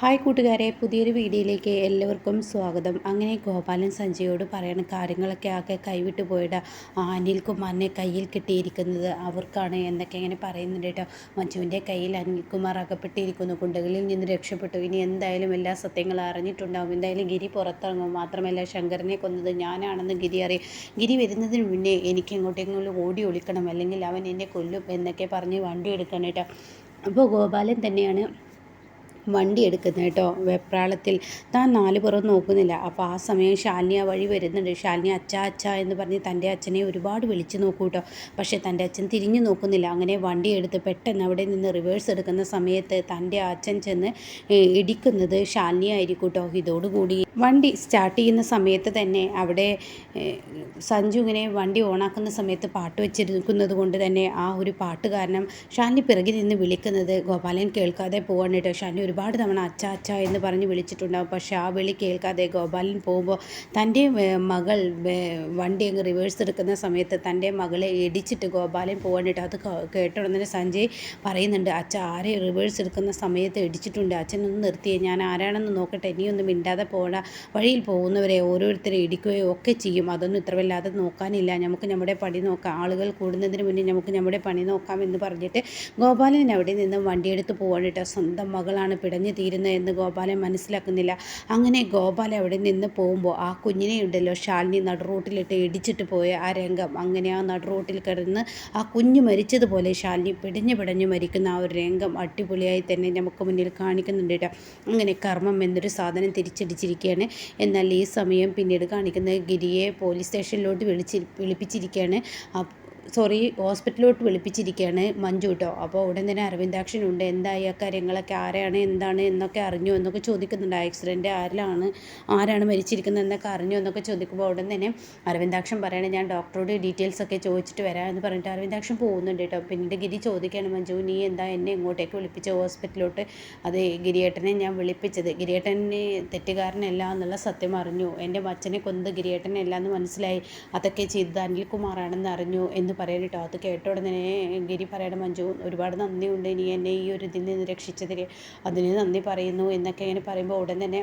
Hi കൂട്ടുകാരെ പുതിയൊരു വീഡിയോയിലേക്ക് എല്ലാവർക്കും സ്വാഗതം. അങ്ങനെ ഗോപാലൻ സഞ്ജയോട് പറയുന്ന കാര്യങ്ങളൊക്കെ ആകെ കൈവിട്ട് പോയിട്ട് അനിൽകുമാറിനെ കയ്യിൽ കിട്ടിയിരിക്കുന്നത് അവർക്കാണ് എന്നൊക്കെ ഇങ്ങനെ പറയുന്നുണ്ട് കേട്ടോ. മഞ്ജുവിന്റെ കയ്യിൽ അനിൽകുമാർ അകപ്പെട്ടിരിക്കുന്നു. കുണ്ടകളിൽ നിന്ന് രക്ഷപ്പെട്ടു. ഇനി എന്തായാലും എല്ലാ സത്യങ്ങളും അറിഞ്ഞിട്ടുണ്ടാവും. എന്തായാലും ഗിരി പുറത്തിറങ്ങും. മാത്രമല്ല ശങ്കറിനെ കൊന്നത് ഞാനാണെന്ന് ഗിരി അറിയും. ഗിരി വരുന്നതിന് മുന്നേ എനിക്ക് എങ്ങോട്ടെങ്കിലും ഓടി ഒളിക്കണം. അല്ലെങ്കിൽ അവൻ എന്നെ കൊല്ലും എന്നൊക്കെ പറഞ്ഞ് വണ്ടി എടുക്കണം കേട്ടോ. അപ്പോൾ ഗോപാലൻ തന്നെയാണ് വണ്ടി എടുക്കുന്നത് കേട്ടോ വെപ്രാളത്തിൽ. താൻ നാല് പുറം നോക്കുന്നില്ല. അപ്പോൾ ആ സമയം ശാലിനി ആ വഴി വരുന്നുണ്ട്. ശാലിനി അച്ഛ അച്ഛ എന്ന് പറഞ്ഞ് തന്റെ അച്ഛനെ ഒരുപാട് വിളിച്ചു നോക്കൂ കേട്ടോ. പക്ഷേ തന്റെ അച്ഛൻ തിരിഞ്ഞു നോക്കുന്നില്ല. അങ്ങനെ വണ്ടി എടുത്ത് പെട്ടെന്ന് അവിടെ നിന്ന് റിവേഴ്സ് എടുക്കുന്ന സമയത്ത് തന്റെ അച്ഛൻ ചെന്ന് ഇടിക്കുന്നത് ശാലിനി ആയിരിക്കും കേട്ടോ. ഇതോടുകൂടി വണ്ടി സ്റ്റാർട്ട് ചെയ്യുന്ന സമയത്ത് തന്നെ അവിടെ സഞ്ജു ഇങ്ങനെ വണ്ടി ഓണാക്കുന്ന സമയത്ത് പാട്ട് വെച്ചിരിക്കുന്നത് കൊണ്ട് തന്നെ ആ ഒരു പാട്ട് കാരണം ഷാനി പിറകിൽ നിന്ന് വിളിക്കുന്നത് ഗോപാലൻ കേൾക്കാതെ പോവാണ് കേട്ടോ. ഷാനി ഒരുപാട് തവണ അച്ഛ അച്ഛ എന്ന് പറഞ്ഞ് വിളിച്ചിട്ടുണ്ടാകും പക്ഷെ ആ വിളി കേൾക്കാതെ ഗോപാലൻ പോകുമ്പോൾ തന്റെ മകൾ വണ്ടി അങ്ങ് റിവേഴ്സ് എടുക്കുന്ന സമയത്ത് തന്റെ മകളെ ഇടിച്ചിട്ട് ഗോപാലൻ പോകാനായിട്ട് അത് കേട്ടുടനെ സഞ്ജയ് പറയുന്നുണ്ട് അച്ഛ ആരെ റിവേഴ്സ് എടുക്കുന്ന സമയത്ത് ഇടിച്ചിട്ടുണ്ട്. അച്ഛനൊന്ന് നിർത്തിയേ ഞാൻ ആരാണെന്ന് നോക്കട്ടെ. ഇനിയൊന്നും മിണ്ടാതെ പോകണ വഴിയിൽ പോകുന്നവരെ ഓരോരുത്തരെ ഇടിക്കുകയോ ഒക്കെ ചെയ്യും. അതൊന്നും ഇത്ര വല്ലാതെ നോക്കാനില്ല. നമുക്ക് നമ്മുടെ പണി നോക്കാം. ആളുകൾ കൂടുന്നതിന് മുന്നേ നമുക്ക് നമ്മുടെ പണി നോക്കാം എന്ന് പറഞ്ഞിട്ട് ഗോപാലൻ അവിടെ നിന്നും വണ്ടിയെടുത്ത് പോകാനിട്ട് സ്വന്തം മകളാണ് പിടഞ്ഞു തീരുന്നത് എന്ന് ഗോപാലൻ മനസ്സിലാക്കുന്നില്ല. അങ്ങനെ ഗോപാലൻ അവിടെ നിന്ന് പോകുമ്പോൾ ആ കുഞ്ഞിനെ ഉണ്ടല്ലോ ശാലിനി നടുറോട്ടിലിട്ട് ഇടിച്ചിട്ട് പോയ ആ രംഗം. അങ്ങനെ ആ നടുറോട്ടിൽ കിടന്ന് ആ കുഞ്ഞ് മരിച്ചതുപോലെ ശാലിനി പിടഞ്ഞു പിടഞ്ഞു മരിക്കുന്ന ആ ഒരു രംഗം അടിപൊളിയായി തന്നെ നമുക്ക് മുന്നിൽ കാണിക്കുന്നുണ്ട് അങ്ങനെ കർമ്മം എന്നൊരു സാധനം തിരിച്ചടിച്ചിരിക്കുകയാണ്. എന്നാൽ ഈ സമയം പിന്നീട് കാണിക്കുന്ന ഗിരിയെ പോലീസ് സ്റ്റേഷനിലോട്ട് വിളിച്ച് വിളിപ്പിച്ചിരിക്കുകയാണ്. സോറി ഹോസ്പിറ്റലിലോട്ട് വിളിപ്പിച്ചിരിക്കുകയാണ് മഞ്ജു കേട്ടോ അപ്പോൾ ഉടൻ തന്നെ അരവിന്ദാക്ഷൻ ഉണ്ട്. എന്തായി ആ കാര്യങ്ങളൊക്കെ? ആരെയാണ് എന്താണ്? എന്നൊക്കെ അറിഞ്ഞു എന്നൊക്കെ ചോദിക്കുന്നുണ്ട്. ആക്സിഡന്റ് ആരിലാണ്? ആരാണ് മരിച്ചിരിക്കുന്നത് എന്നൊക്കെ അറിഞ്ഞു എന്നൊക്കെ ചോദിക്കുമ്പോൾ ഉടൻ തന്നെ അരവിന്ദാക്ഷൻ പറയണേ ഞാൻ ഡോക്ടറോട് ഡീറ്റെയിൽസ് ഒക്കെ ചോദിച്ചിട്ട് വരാം എന്ന് പറഞ്ഞിട്ട് അരവിന്ദാക്ഷൻ പോകുന്നുണ്ട് കേട്ടോ പിന്നീട് ഗിരി ചോദിക്കുകയാണ് മഞ്ജു നീ എന്താ എന്നെ ഇങ്ങോട്ടേക്ക് വിളിപ്പിച്ച? ഹോസ്പിറ്റലിലോട്ട് അത് ഗിരിയേട്ടനെ ഞാൻ വിളിപ്പിച്ചത്. ഗിരിയേട്ടനെ തെറ്റുകാരനല്ല എന്നുള്ള സത്യം അറിഞ്ഞു. എന്റെ അച്ഛനെ കൊന്നത് ഗിരിയേട്ടനല്ല എന്ന് മനസ്സിലായി. അതൊക്കെ ചെയ്തത് അനിൽകുമാറാണെന്ന് അറിഞ്ഞു എന്ന് പറയാൻ കേട്ടോ അത് കേട്ട ഉടനെ ഗിരി പറയണം മഞ്ജു ഒരുപാട് നന്ദിയുണ്ട്. നീ എന്നെ ഈ ഒരു ഇതിൽ നിന്ന് രക്ഷിച്ചതിന്. അതിന് നന്ദി പറയുന്നു എന്നൊക്കെ ഇങ്ങനെ പറയുമ്പോൾ ഉടൻ തന്നെ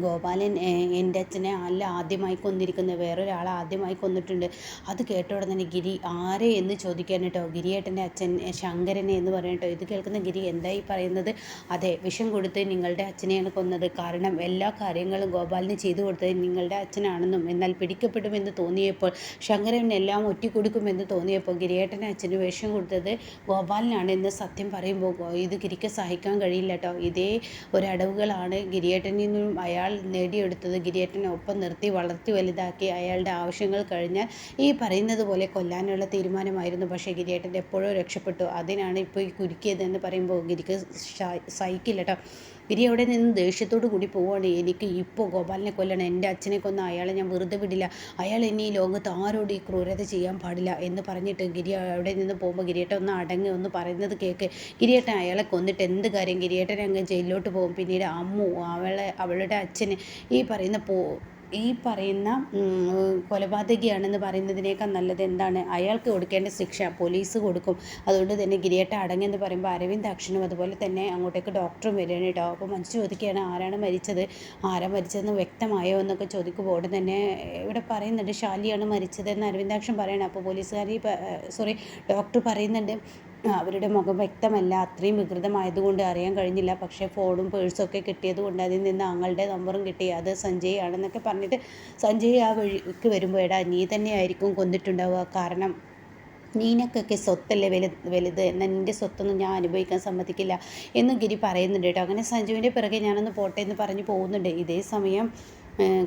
ഗോപാലൻ എന്റെ അച്ഛനെ അല്ല ആദ്യമായി കൊന്നിരിക്കുന്നത് വേറൊരാളെ ആദ്യമായി കൊന്നിട്ടുണ്ട്. അത് കേട്ട ഉടനെ ഗിരി ആരെ? എന്ന് ചോദിക്കാൻ കേട്ടോ ഗിരിയേട്ടന്റെ അച്ഛൻ ശങ്കരനെ എന്ന് പറയും കേട്ടോ ഇത് കേൾക്കുന്ന ഗിരി എന്തായി പറയുന്നത്? അതെ വിഷം കൊടുത്ത് നിങ്ങളുടെ അച്ഛനെയാണ് കൊന്നത്. കാരണം എല്ലാ കാര്യങ്ങളും ഗോപാലിന് ചെയ്തു കൊടുത്തത് നിങ്ങളുടെ അച്ഛനാണെന്നും എന്നാൽ പിടിക്കപ്പെടുമെന്ന് തോന്നിയപ്പോൾ ശങ്കരൻ എല്ലാം ഒറ്റിക്കൊടുക്കുമെന്ന് തോന്നിയപ്പോൾ ഗിരിയേട്ടന്റെ അച്ഛന് വിഷം കൊടുത്തത് ഗോപാലിനാണ് എന്ന് സത്യം പറയുമ്പോൾ ഇത് ഗിരിക്ക് സഹിക്കാൻ കഴിയില്ല കേട്ടോ ഇതേ ഒരടവുകളാണ് ഗിരിയേട്ടനിൽ നിന്നും അയാൾ അയാൾ നേടിയെടുത്തത് ഗിരിയേട്ടനെ ഒപ്പം നിർത്തി വളർത്തി വലുതാക്കി അയാളുടെ ആവശ്യങ്ങൾ കഴിഞ്ഞാൽ ഈ പറയുന്നത് പോലെ കൊല്ലാനുള്ള തീരുമാനമായിരുന്നു. പക്ഷേ ഗിരിയേട്ടൻ എപ്പോഴോ രക്ഷപ്പെട്ടു. അതിനാണ് ഇപ്പോൾ ഈ കുരുക്കിയതെന്ന് പറയുമ്പോൾ ഗിരിക്ക് സഹിക്കില്ല കേട്ടോ. ഗിരി അവിടെ നിന്ന് ദേഷ്യത്തോടു കൂടി പോവുകയാണ്. എനിക്ക് ഇപ്പോൾ ഗോപാലിനെ കൊല്ലണം. എന്റെ അച്ഛനെ കൊന്ന അയാളെ ഞാൻ വെറുതെ വിടില്ല. അയാൾ ഇനി ഈ ലോകത്ത് ആരോട് ഈ ക്രൂരത ചെയ്യാൻ പാടില്ല എന്ന് പറഞ്ഞിട്ട് ഗിരി അവിടെ നിന്ന് പോകുമ്പോൾ ഗിരിയേട്ടൻ ഒന്ന് അടങ്ങി ഒന്ന് പറയുന്നത് കേൾക്ക് ഗിരിയേട്ടൻ അയാളെ കൊന്നിട്ട് എന്ത് കാര്യം? ഗിരിയേട്ടൻ അങ്ങ് ജയിലിലോട്ട് പോകും. പിന്നീട് അമ്മു അവളെ അവളുടെ അച്ഛന് ഈ പറയുന്ന പോ ഈ പറയുന്ന കൊലപാതകിയാണെന്ന് പറയുന്നതിനേക്കാൾ നല്ലത് എന്താണ്? അയാൾക്ക് കൊടുക്കേണ്ട ശിക്ഷ പോലീസ് കൊടുക്കും. അതുകൊണ്ട് തന്നെ ഗിരിയേട്ട അടങ്ങിയെന്ന് പറയുമ്പോൾ അരവിന്ദ് അക്ഷനും അതുപോലെ തന്നെ അങ്ങോട്ടേക്ക് ഡോക്ടറും വരികയാണ് കേട്ടോ. അപ്പോൾ മനസ്സ് ചോദിക്കുകയാണ് ആരാണ് മരിച്ചത്? ആരാ മരിച്ചതെന്ന് വ്യക്തമായോ? എന്നൊക്കെ ചോദിക്കുമ്പോൾ ഉടൻ തന്നെ ഇവിടെ പറയുന്നുണ്ട് ഷാലിയാണ് മരിച്ചതെന്ന് അരവിന്ദാക്ഷൻ പറയണം. അപ്പോൾ പോലീസുകാരി സോറി ഡോക്ടർ പറയുന്നുണ്ട്. അവരുടെ മുഖം വ്യക്തമല്ല. അത്രയും വികൃതമായതുകൊണ്ട് അറിയാൻ കഴിഞ്ഞില്ല. പക്ഷേ ഫോണും പേഴ്സും ഒക്കെ കിട്ടിയത് കൊണ്ട് അതിൽ നിന്ന് ആങ്ങളുടെ നമ്പറും കിട്ടി. അത് സഞ്ജയ് ആണെന്നൊക്കെ പറഞ്ഞിട്ട് സഞ്ജയ് ആ വഴിക്ക് വരുമ്പോൾ എടാ നീ തന്നെയായിരിക്കും കൊന്നിട്ടുണ്ടാവുക. കാരണം നീനക്കൊക്കെ സ്വത്തല്ലേ വലു വലുത്. എന്നാൽ നിന്റെ സ്വത്തൊന്നും ഞാൻ അനുഭവിക്കാൻ സമ്മതിക്കില്ല. എന്ന് ഗിരി പറയുന്നുണ്ട് കേട്ടോ. അങ്ങനെ സഞ്ജുവിന്റെ പിറകെ ഞാനൊന്ന് പോട്ടെ എന്ന് പറഞ്ഞു പോകുന്നുണ്ട്. ഇതേ സമയം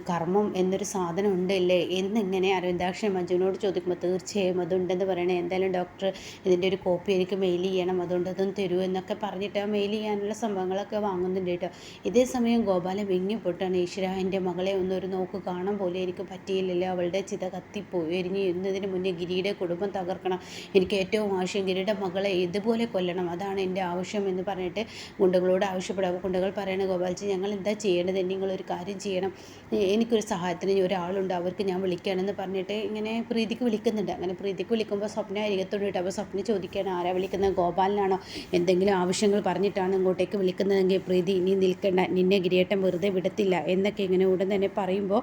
കർമ്മം എന്നൊരു സാധനം ഉണ്ടല്ലേ? എന്നിങ്ങനെ അരവിന്ദാക്ഷൻ മഞ്ജുവിനോട് ചോദിക്കുമ്പോൾ തീർച്ചയായും അതുണ്ടെന്ന് പറയണേ. എന്തായാലും ഡോക്ടർ ഇതിന്റെ ഒരു കോപ്പി എനിക്ക് മെയിൽ ചെയ്യണം. അതുകൊണ്ട് അതൊന്ന് തരൂ എന്നൊക്കെ പറഞ്ഞിട്ട് ആ മെയിൽ ചെയ്യാനുള്ള സംഭവങ്ങളൊക്കെ വാങ്ങുന്നുണ്ട് കേട്ടോ. ഇതേ സമയം ഗോപാലൻ വിങ്ങിപ്പൊട്ടാണ് ഈശ്വര എന്റെ മകളെ ഒന്നൊരു നോക്ക്. കാണാൻ പോലും എനിക്ക് പറ്റിയില്ലല്ലോ. അവളുടെ ചിത കത്തിപ്പോയി എരിഞ്ഞ് എന്നതിന് മുന്നേ ഗിരിയുടെ കുടുംബം തകർക്കണം. എനിക്ക് ഏറ്റവും ആവശ്യം ഗിരിയുടെ മകളെ ഇതുപോലെ കൊല്ലണം. അതാണ് എന്റെ ആവശ്യം എന്ന് പറഞ്ഞിട്ട് ഗുണ്ടകളോട് ആവശ്യപ്പെടുക ഗുണ്ടകൾ പറയണ ഗോപാൽജി ഞങ്ങൾ എന്താ ചെയ്യേണ്ടത്? നിങ്ങളൊരു കാര്യം ചെയ്യണം. എനിക്കൊരു സഹായത്തിന് ഒരാളുണ്ട് അവർക്ക് ഞാൻ വിളിക്കുകയാണെന്ന് പറഞ്ഞിട്ട് ഇങ്ങനെ പ്രീതിക്ക് വിളിക്കുന്നുണ്ട്. അങ്ങനെ പ്രീതിക്ക് വിളിക്കുമ്പോൾ സ്വപ്ന അരികത്തോട്ട് അപ്പോൾ സ്വപ്ന ചോദിക്കുകയാണ് ആരാ വിളിക്കുന്നത് ഗോപാലനാണോ? എന്തെങ്കിലും ആവശ്യങ്ങൾ പറഞ്ഞിട്ടാണ് ഇങ്ങോട്ടേക്ക് വിളിക്കുന്നതെങ്കിൽ പ്രീതി ഇനി നിൽക്കണ്ട നിന്നെ ഗിരിയേട്ടൻ വെറുതെ വിടത്തില്ല എന്നൊക്കെ ഇങ്ങനെ ഉടൻ തന്നെ പറയുമ്പോൾ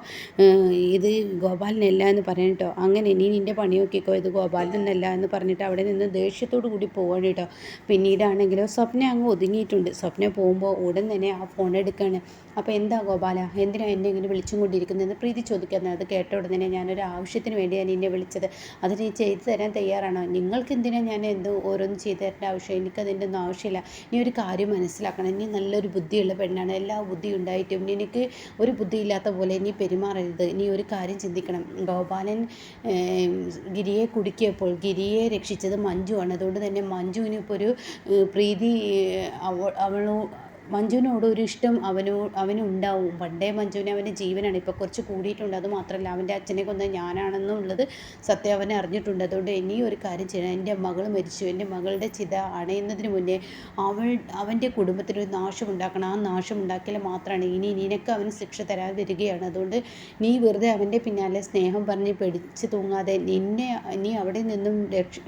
ഇത് ഗോപാലനല്ല എന്ന് പറഞ്ഞിട്ടോ അങ്ങനെ നീ നിന്റെ പണി നോക്കിക്കോ ഇത് ഗോപാലനല്ല എന്ന് പറഞ്ഞിട്ട് അവിടെ നിന്ന് ദേഷ്യത്തോടു കൂടി പോവാണ് കേട്ടോ. പിന്നീടാണെങ്കിലോ സ്വപ്ന അങ്ങ് ഒതുങ്ങിയിട്ടുണ്ട്. സ്വപ്ന പോകുമ്പോൾ ഉടൻ തന്നെ ആ ഫോൺ എടുക്കുകയാണ് അപ്പോൾ എന്താ ഗോപാല? എന്തിനാണ് എന്നെ ഇങ്ങനെ വിളിച്ചും കൊണ്ടിരിക്കുന്നതെന്ന് പ്രീതി ചോദിക്കുന്നത് അത് കേട്ട ഉടനെ ഞാനൊരു ആവശ്യത്തിന് വേണ്ടിയാണ് എന്നെ വിളിച്ചത്. അത് നീ ചെയ്തു തരാൻ തയ്യാറാണോ? നിങ്ങൾക്ക് എന്തിനാണ് ഞാൻ എന്ത് ഓരോന്നും ചെയ്തു തരേണ്ട ആവശ്യം? എനിക്ക് എനിക്കതിന്റെ ഒന്നും ആവശ്യമില്ല. നീ ഒരു കാര്യം മനസ്സിലാക്കണം. നീ നല്ലൊരു ബുദ്ധിയുള്ള പെണ്ണാണ്. എല്ലാ ബുദ്ധി ഉണ്ടായിട്ടും നിനക്ക് ഒരു ബുദ്ധി ഇല്ലാത്ത പോലെ നീ പെരുമാറരുത്. നീ ഒരു കാര്യം ചിന്തിക്കണം. ഗോപാലൻ ഗിരിയെ കുടുക്കിയപ്പോൾ ഗിരിയെ രക്ഷിച്ചത് മഞ്ജുവാണ്. അതുകൊണ്ട് തന്നെ മഞ്ജുവിനിപ്പോൾ ഒരു പ്രീതി അവൾ അവളോ മഞ്ജുവിനോട് ഒരു ഇഷ്ടം അവനോ അവനുണ്ടാവും. പണ്ടേ മഞ്ജുവിന് അവന്റെ ജീവനാണ്. ഇപ്പോൾ കുറച്ച് കൂടിയിട്ടുണ്ട്. അത് മാത്രമല്ല അവന്റെ അച്ഛനെ കൊന്ന ഞാനാണെന്നുള്ളത് സത്യം അവനെ അറിഞ്ഞിട്ടുണ്ട്. അതുകൊണ്ട് ഇനി ഒരു കാര്യം ചെയ്യണം. എന്റെ മകൾ മരിച്ചു. എന്റെ മകളുടെ ചിത അണയുന്നതിന് മുന്നേ അവൾ അവന്റെ കുടുംബത്തിനൊരു നാശം ഉണ്ടാക്കണം. ആ നാശം ഉണ്ടാക്കിയാൽ മാത്രമാണ് ഇനി നിനക്ക് അവന് ശിക്ഷ തരാൻ വരികയാണ്. അതുകൊണ്ട് നീ വെറുതെ അവന്റെ പിന്നാലെ സ്നേഹം പറഞ്ഞ് പിടിച്ച് തൂങ്ങാതെ നിന്നെ നീ അവിടെ നിന്നും രക്ഷ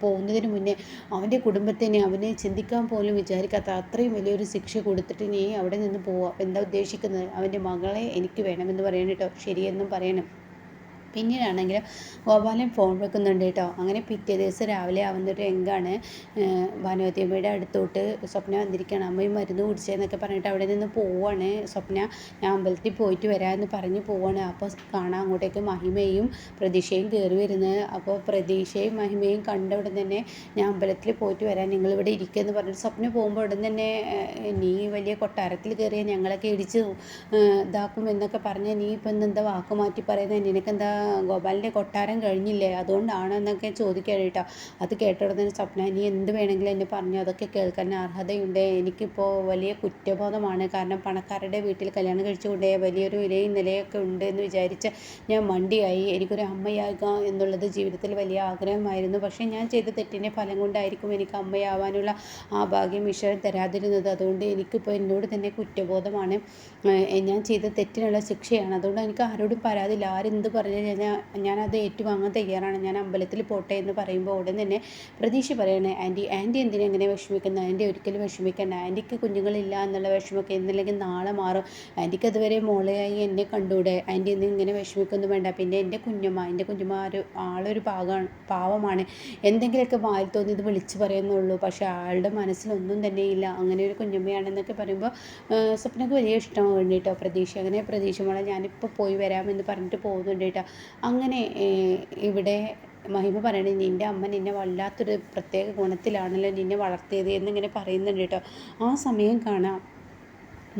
പോകുന്നതിന് മുന്നേ അവന്റെ കുടുംബത്തിനെ അവനെ ചിന്തിക്കാൻ പോലും വിചാരിക്കാത്ത അത്രയും വലിയൊരു ശിക്ഷ ശിക്ഷ കൊടുത്തിട്ട് നീ അവിടെ നിന്ന് പോവുക എന്താ ഉദ്ദേശിക്കുന്നത്? അവന്റെ മകളെ എനിക്ക് വേണമെന്ന് പറയണം കേട്ടോ. ശരിയെന്നും പറയണം. പിന്നീടാണെങ്കിൽ ഗോപാലൻ ഫോൺ വെക്കുന്നുണ്ട് കേട്ടോ. അങ്ങനെ പിറ്റേ ദിവസം രാവിലെ ആവുന്നൊരു രംഗാണ് ഭാനുവതിയമ്മയുടെ അടുത്തോട്ട് സ്വപ്ന വന്നിരിക്കുകയാണ്. അമ്മയും മരുന്ന് കുടിച്ചതെന്നൊക്കെ പറഞ്ഞിട്ട് അവിടെ നിന്ന് പോവാണ് സ്വപ്ന. ഞാൻ അമ്പലത്തിൽ പോയിട്ട് വരാമെന്ന് പറഞ്ഞ് പോവാണ്. അപ്പോൾ കാണാൻ അങ്ങോട്ടേക്ക് മഹിമയും പ്രതീക്ഷയും കയറി വരുന്നത് അപ്പോൾ പ്രതീക്ഷയും മഹിമയും കണ്ട ഉടൻ തന്നെ ഞാൻ അമ്പലത്തിൽ പോയിട്ട് വരാൻ നിങ്ങളിവിടെ ഇരിക്കുമെന്ന് പറഞ്ഞിട്ട് സ്വപ്ന പോകുമ്പോൾ ഉടൻ തന്നെ നീ വലിയ കൊട്ടാരത്തിൽ കയറിയ ഞങ്ങളൊക്കെ ഇടിച്ച് ഇതാക്കും എന്നൊക്കെ പറഞ്ഞ് നീ ഇപ്പം എന്താ വാക്ക് മാറ്റി പറയുന്നത് നിനക്കെന്താ ഗോപാലിന്റെ കൊട്ടാരം കഴിഞ്ഞില്ലേ? അതുകൊണ്ടാണ് എന്നൊക്കെ ചോദിക്കുകയാണ് കേട്ടോ അത് കേട്ട സ്വപ്ന നീ എന്ത് വേണമെങ്കിലും എന്നെ പറഞ്ഞു അതൊക്കെ കേൾക്കാൻ അർഹതയുണ്ട്. എനിക്കിപ്പോൾ വലിയ കുറ്റബോധമാണ്. കാരണം പണക്കാരുടെ വീട്ടിൽ കല്യാണം കഴിച്ചു കൊണ്ടേ വലിയൊരു വിലയും നിലയൊക്കെ ഉണ്ട് എന്ന് വിചാരിച്ച് ഞാൻ മണ്ടിയായി. എനിക്കൊരു അമ്മയാകാം എന്നുള്ളത് ജീവിതത്തിൽ വലിയ ആഗ്രഹമായിരുന്നു. പക്ഷേ ഞാൻ ചെയ്ത തെറ്റിന്റെ ഫലം കൊണ്ടായിരിക്കും എനിക്ക് അമ്മയാവാനുള്ള ആ ഭാഗ്യം ഈശ്വരൻ തരാതിരുന്നത്. അതുകൊണ്ട് എനിക്കിപ്പോൾ എന്നോട് തന്നെ കുറ്റബോധമാണ്. ഞാൻ ചെയ്ത തെറ്റിനുള്ള ശിക്ഷയാണ്. അതുകൊണ്ട് എനിക്ക് ആരോടും പരാതിയില്ല. ആരെന്ത് പറഞ്ഞു കഴിഞ്ഞാൽ ഞാനത് ഏറ്റുവാങ്ങാൻ തയ്യാറാണ്. ഞാൻ അമ്പലത്തിൽ പോട്ടെ എന്ന് പറയുമ്പോൾ ഉടൻ തന്നെ പ്രതീക്ഷ പറയണേ ആന്റി ആന്റി എന്തിനാ എങ്ങനെ വിഷമിക്കുന്നത്? ആന്റി ഒരിക്കലും വിഷമിക്കേണ്ട. ആന്റിക്ക് കുഞ്ഞുങ്ങളില്ല എന്നുള്ള വിഷമമൊക്കെ എന്നില്ലെങ്കിൽ നാളെ മാറും. ആന്റിക്ക് അതുവരെ മോളയായി എന്നെ കണ്ടൂടെ ആന്റി ഒന്നും ഇങ്ങനെ വിഷമിക്കൊന്നും വേണ്ട. പിന്നെ എന്റെ കുഞ്ഞമ്മ എന്റെ കുഞ്ഞമ്മ ഒരു ആളൊരു പാകമാണ് പാവമാണ്. എന്തെങ്കിലുമൊക്കെ വായിൽ തോന്നി ഇത് വിളിച്ച് പറയുന്നുള്ളൂ. പക്ഷേ ആളുടെ മനസ്സിലൊന്നും തന്നെ ഇല്ല. അങ്ങനെ ഒരു കുഞ്ഞമ്മയാണെന്നൊക്കെ പറയുമ്പോൾ സ്വപ്നക്ക് വലിയ ഇഷ്ടമാണ് കേട്ടോ. പ്രതീക്ഷ അങ്ങനെ പ്രതീക്ഷ മോളെ ഞാനിപ്പോൾ പോയി വരാമെന്ന് പറഞ്ഞിട്ട് പോകുന്നുണ്ട് കേട്ടോ. അങ്ങനെ ഇവിടെ മഹിമ പറയണേ നിന്റെ അമ്മ നിന്നെ വല്ലാത്തൊരു പ്രത്യേക ഗുണത്തിലാണല്ലോ നിന്നെ വളർത്തിയത് എന്നിങ്ങനെ പറയുന്നുണ്ട് കേട്ടോ. ആ സമയം കാണാം.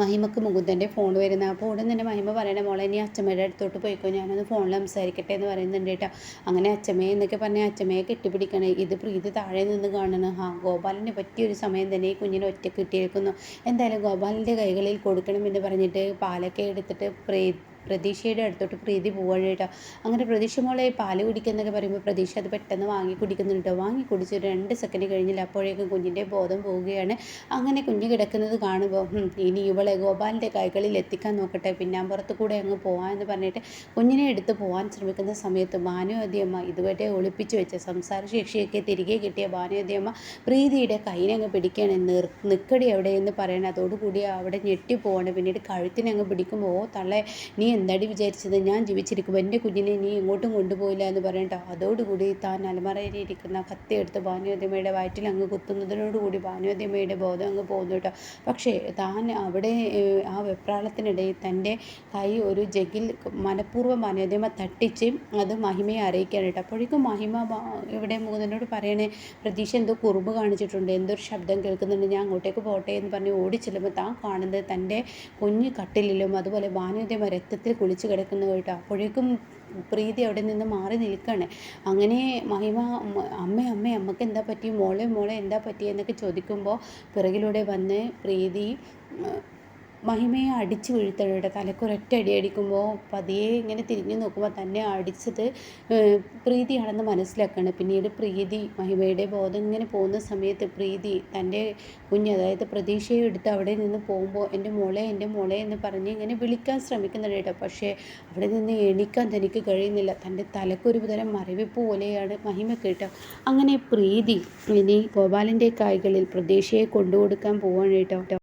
മഹിമക്ക് മുകുന്ദന്റെ ഫോൺ വരുന്ന അപ്പോൾ ഉടൻ തന്നെ മഹിമ പറയണ മോളെ ഇനി അച്ഛമ്മയുടെ അടുത്തോട്ട് പോയിക്കോ. ഞാനൊന്ന് ഫോണിൽ സംസാരിക്കട്ടെ എന്ന് പറയുന്നുണ്ട് കേട്ടോ. അങ്ങനെ അച്ഛമ്മയെ എന്നൊക്കെ പറഞ്ഞ് അച്ഛമ്മയെ കെട്ടിപ്പിടിക്കണേ. ഇത് പ്രീതി താഴെ നിന്ന് കാണണം ആ ഗോപാലിന് പറ്റിയൊരു സമയം തന്നെ ഈ കുഞ്ഞിനെ ഒറ്റ കിട്ടിയിരിക്കുന്നു എന്തായാലും ഗോപാലിന്റെ കൈകളിൽ കൊടുക്കണമെന്ന് പറഞ്ഞിട്ട് പാലൊക്കെ എടുത്തിട്ട് പ്രീ പ്രതീക്ഷയുടെ അടുത്തോട്ട് പ്രീതി പോവുകയാണ് അങ്ങനെ പ്രതീക്ഷ മോളെ പാൽ കുടിക്കുന്നൊക്കെ പറയുമ്പോൾ പ്രതീക്ഷ അത് പെട്ടെന്ന് വാങ്ങി കുടിക്കുന്നുണ്ട് വാങ്ങി കുടിച്ച് രണ്ട് സെക്കൻഡ് കഴിഞ്ഞില്ല അപ്പോഴേക്കും കുഞ്ഞിന്റെ ബോധം പോവുകയാണ്. അങ്ങനെ കുഞ്ഞ് കിടക്കുന്നത് കാണുമ്പോൾ ഇനി ഇവളെ ഗോപാലിന്റെ കൈകളിൽ എത്തിക്കാൻ നോക്കട്ടെ പിന്നാമ്പുറത്ത് കൂടെ അങ്ങ് പോകാമെന്ന് പറഞ്ഞിട്ട് കുഞ്ഞിനെ എടുത്ത് പോകാൻ ശ്രമിക്കുന്ന സമയത്ത് ഭാനുവതിയമ്മ ഇതുവരെ ഒളിപ്പിച്ച് വെച്ച സംസാരശേഷിയൊക്കെ തിരികെ കിട്ടിയ ഭാനുവതിയമ്മ പ്രീതിയുടെ കയ്യിനങ്ങ് പിടിക്കുകയാണ്. നിർ നിൽക്കടി എവിടെയെന്ന് പറയണം അതോടുകൂടി അവിടെ ഞെട്ടിപ്പോവാണ് പിന്നീട് കഴുത്തിനങ്ങ് പിടിക്കുമ്പോൾ ഓ തള്ളെ നീ എന്താടി വിചാരിച്ചത്? ഞാൻ ജീവിച്ചിരിക്കുമ്പോൾ എന്റെ കുഞ്ഞിനെ നീ എങ്ങോട്ടും കൊണ്ടുപോയില്ല എന്ന് പറയണ്ട? അതോടുകൂടി താൻ അലമറയിലിരിക്കുന്ന കത്തിയെടുത്ത് ഭാനുവതിമയുടെ വയറ്റിൽ അങ്ങ് കുത്തുന്നതിനോടുകൂടി ഭാനുവതിമയുടെ ബോധം അങ്ങ് പോകുന്നു കേട്ടോ. പക്ഷേ താൻ അവിടെ ആ വെപ്രാളത്തിനിടയിൽ തന്റെ കൈ ഒരു ജഗിൽ മനഃപൂർവം ഭാനുവതിമ തട്ടിച്ച് അത് മഹിമയെ അറിയിക്കുകയാണ് കേട്ടോ. അപ്പോഴേക്കും മഹിമ ഇവിടെ മുകുന്നതിനോട് പറയണേ പ്രതീക്ഷ എന്തോ കുറുമ്പ് കാണിച്ചിട്ടുണ്ട് എന്തൊരു ശബ്ദം കേൾക്കുന്നുണ്ട് ഞാൻ അങ്ങോട്ടേക്ക് പോട്ടെ എന്ന് പറഞ്ഞ് ഓടിച്ചെല്ലുമ്പോൾ താൻ കാണുന്നത് തന്റെ കുഞ്ഞ് കട്ടിലിലും അതുപോലെ ഭാനുവതിമ രക്തത്തിൽ വെള്ളത്തിൽ കുളിച്ച് കിടക്കുന്നത് കേട്ടോ. അപ്പോഴേക്കും പ്രീതി അവിടെ നിന്ന് മാറി നിൽക്കുകയാണ് അങ്ങനെ മഹിമ അമ്മ അമ്മ അമ്മയ്ക്ക് എന്താ പറ്റി? മോളെ മോളെ എന്താ പറ്റി? എന്നൊക്കെ ചോദിക്കുമ്പോൾ പിറകിലൂടെ വന്ന് പ്രീതി മഹിമയെ അടിച്ച് വീഴ്ത്തണം തലക്കൊരൊറ്റ അടി അടിക്കുമ്പോൾ പതിയെ ഇങ്ങനെ തിരിഞ്ഞു നോക്കുമ്പോൾ തന്നെ അടിച്ചത് പ്രീതിയാണെന്ന് മനസ്സിലാക്കുകയാണ് പിന്നീട് പ്രീതി മഹിമയുടെ ബോധം ഇങ്ങനെ പോകുന്ന സമയത്ത് പ്രീതി തന്റെ കുഞ്ഞ് അതായത് പ്രതീക്ഷയെ എടുത്ത് അവിടെ നിന്ന് പോകുമ്പോൾ എന്റെ മോളെ എന്റെ മോളെ എന്ന് പറഞ്ഞ് ഇങ്ങനെ വിളിക്കാൻ ശ്രമിക്കുന്നുണ്ട് കേട്ടോ. പക്ഷേ അവിടെ നിന്ന് എണീക്കാൻ തനിക്ക് കഴിയുന്നില്ല. തന്റെ തലക്കൊരു തരം മരവിപ്പ് പോലെയാണ് മഹിമ കേട്ടോ. അങ്ങനെ പ്രീതി ഇനി ഗോപാലന്റെ കായ്കളിൽ പ്രതീക്ഷയെ കൊണ്ടുകൊടുക്കാൻ പോവാണ് കേട്ടോ.